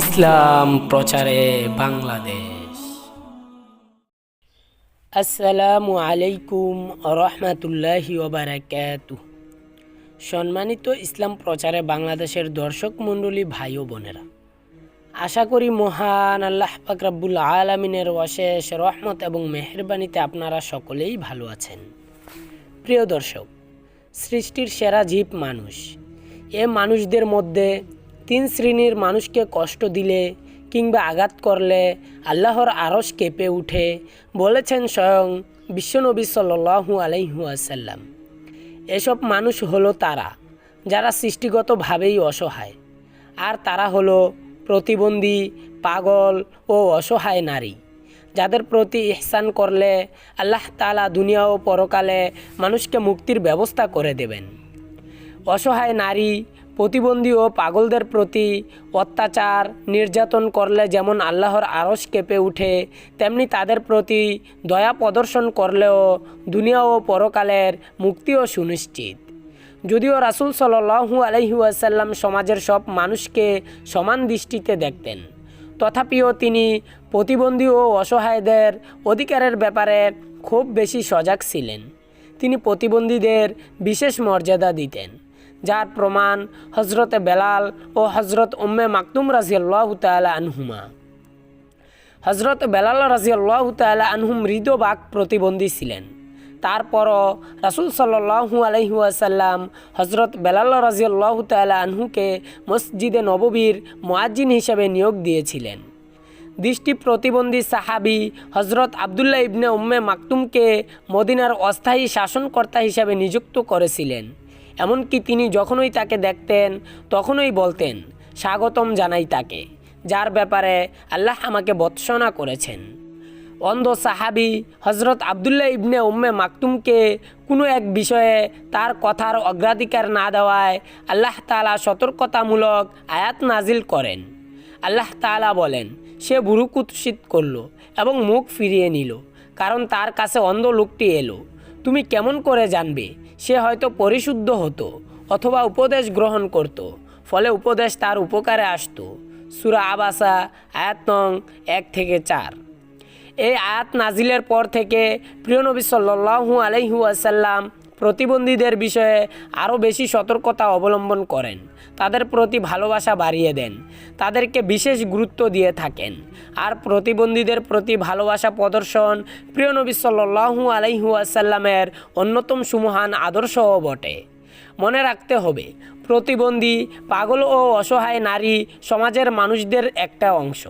ইসলাম প্রচারে বাংলাদেশ। আসসালামু আলাইকুম রহমাতুল্লাহি ওবারাকাতু সম্মানিত ইসলাম প্রচারে বাংলাদেশের দর্শক মণ্ডলী ভাই ও বোনেরা, আশা করি মহান আল্লাহ পাক রাব্বুল আলমিনের অশেষ রহমত এবং মেহরবানিতে আপনারা সকলেই ভালো আছেন। প্রিয় দর্শক, সৃষ্টির সেরা জীব মানুষ। এ মানুষদের মধ্যে তিন শ্রেণির মানুষকে কষ্ট দিলে কিংবা আঘাত করলে আল্লাহর আরস কেঁপে উঠে বলেছেন স্বয়ং বিশ্বনবী সাল্লু আলাইহু আসাল্লাম এসব মানুষ হলো তারা, যারা সৃষ্টিগতভাবেই অসহায়। আর তারা হলো প্রতিবন্ধী, পাগল ও অসহায় নারী, যাদের প্রতি ইহসান করলে আল্লাহ তালা দুনিয়া ও পরকালে মানুষকে মুক্তির ব্যবস্থা করে দেবেন। অসহায় নারী প্রতিবন্ধী ও পাগলদের প্রতি অত্যাচার নির্যাতন করলে যেমন আল্লাহর আরস কেঁপে উঠে, তেমনি তাদের প্রতি দয়া প্রদর্শন করলেও দুনিয়া ও পরকালের মুক্তিও সুনিশ্চিত। যদিও রাসুল সাল্লু আলহিউসাল্লাম সমাজের সব মানুষকে সমান দৃষ্টিতে দেখতেন, তথাপিও তিনি প্রতিবন্ধী ও অসহায়দের অধিকারের ব্যাপারে খুব বেশি সজাগ ছিলেন। তিনি প্রতিবন্ধীদের বিশেষ মর্যাদা দিতেন। যার প্রমাণ হজরতে বেলাল ও হজরত উম্মে মাকতুম রাজিয়াল্লাহ তালা আনহুমা। হজরত বেলাল রাজিয়াল্লাহ তালা আনহুম মৃদবাক প্রতিবন্ধী ছিলেন। তারপরও রাসুল সাল্লু আলহিউসাল্লাম হজরত বেলাল রাজিয়াল্লাহ তালা আনহুকে মসজিদে নববীর মোয়াজ্জিন হিসেবে নিয়োগ দিয়েছিলেন। দৃষ্টি প্রতিবন্ধী সাহাবি হজরত আবদুল্লাহ ইবনে উম্মে মাকতুমকে মদিনার অস্থায়ী শাসনকর্তা হিসাবে নিযুক্ত করেছিলেন। এমনকি তিনি যখনই তাকে দেখতেন, তখনই বলতেন, স্বাগতম জানাই তাকে, যার ব্যাপারে আল্লাহ আমাকে বৎসনা করেছেন। অন্ধ সাহাবি হজরত আবদুল্লাহ ইবনে উম্মে মাকতুমকে কোনো এক বিষয়ে তার কথার অগ্রাধিকার না দেওয়ায় আল্লাহ তালা সতর্কতামূলক আয়াত নাজিল করেন। আল্লাহ তালা বলেন, সে বুড়ু কুৎসিত করল এবং মুখ ফিরিয়ে নিল, কারণ তার কাছে অন্ধ লোকটি এলো। তুমি কেমন করে জানবে সে হয়তো পরিশুদ্ধ হতো অথবা উপদেশ গ্রহণ করত, ফলে উপদেশ তার উপকারে আসতো। সুরা আবাসা, আয়াত নং এক থেকে চার। এই আয়াত নাজিলের পর থেকে প্রিয় নবী সাল্লু আলহু আসাল্লাম প্রতিবন্ধীদের বিষয়ে আরও বেশি সতর্কতা অবলম্বন করেন। তাদের প্রতি ভালোবাসা বাড়িয়ে দেন। তাদেরকে বিশেষ গুরুত্ব দিয়ে থাকেন। আর প্রতিবন্ধীদের প্রতি ভালোবাসা প্রদর্শন প্রিয় নবী সাল্লু আলাইহু আসাল্লামের অন্যতম সুমহান আদর্শও বটে। মনে রাখতে হবে প্রতিবন্ধী, পাগল ও অসহায় নারী সমাজের মানুষদের একটা অংশ।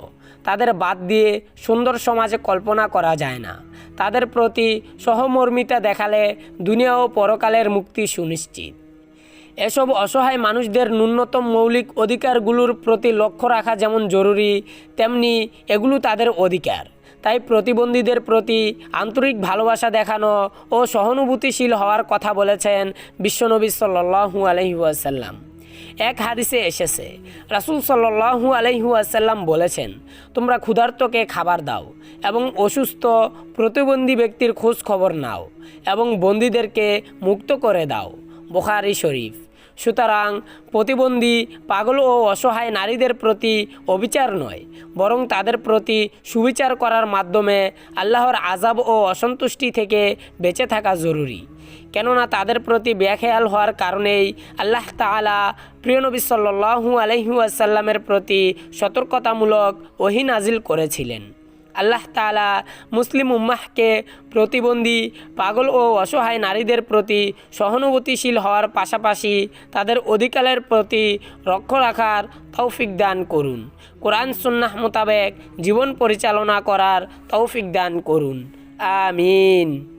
তাদের বাদ দিয়ে সুন্দর সমাজে কল্পনা করা যায় না। তাদের প্রতি সহমর্মিতা দেখালে দুনিয়া ও পরকালের মুক্তি সুনিশ্চিত। এসব অসহায় মানুষদের ন্যূনতম মৌলিক অধিকারগুলোর প্রতি লক্ষ্য রাখা যেমন জরুরি, তেমনি এগুলো তাদের অধিকার। তাই প্রতিবন্ধীদের প্রতি আন্তরিক ভালোবাসা দেখানো ও সহানুভূতিশীল হওয়ার কথা বলেছেন বিশ্বনবী সাল্লু আলহিউসাল্লাম এক হাদিসে এসেছে, রাসুল সাল্লু আলহু আসাল্লাম বলেছেন, তোমরা ক্ষুধার্তকে খাবার দাও এবং অসুস্থ প্রতিবন্ধী ব্যক্তির খোঁজ খবর নাও এবং বন্দীদেরকে মুক্ত করে দাও। বোখারি শরীফ। সুতরাং প্রতিবন্ধী পাগল ও অসহায় নারীদের প্রতি অবিচার নয়, বরং তাদের প্রতি সুবিচার করার মাধ্যমে আল্লাহর আজাব ও অসন্তুষ্টি থেকে বেঁচে থাকা জরুরি। কেননা তাদের প্রতি ব্যাখেয়াল হওয়ার কারণেই আল্লাহ তালা প্রিয়নবী সাল্লু আলহু আসাল্লামের প্রতি সতর্কতামূলক ওহি নাজিল করেছিলেন। আল্লাহ তালা মুসলিম উম্মাহকে প্রতিবন্ধী, পাগল ও অসহায় নারীদের প্রতি সহানুভূতিশীল হওয়ার পাশাপাশি তাদের অধিকারের প্রতি রক্ষ রাখার তৌফিক দান করুন। কোরআন, সুন্নাহ মোতাবেক জীবন পরিচালনা করার তৌফিক দান করুন। আমিন।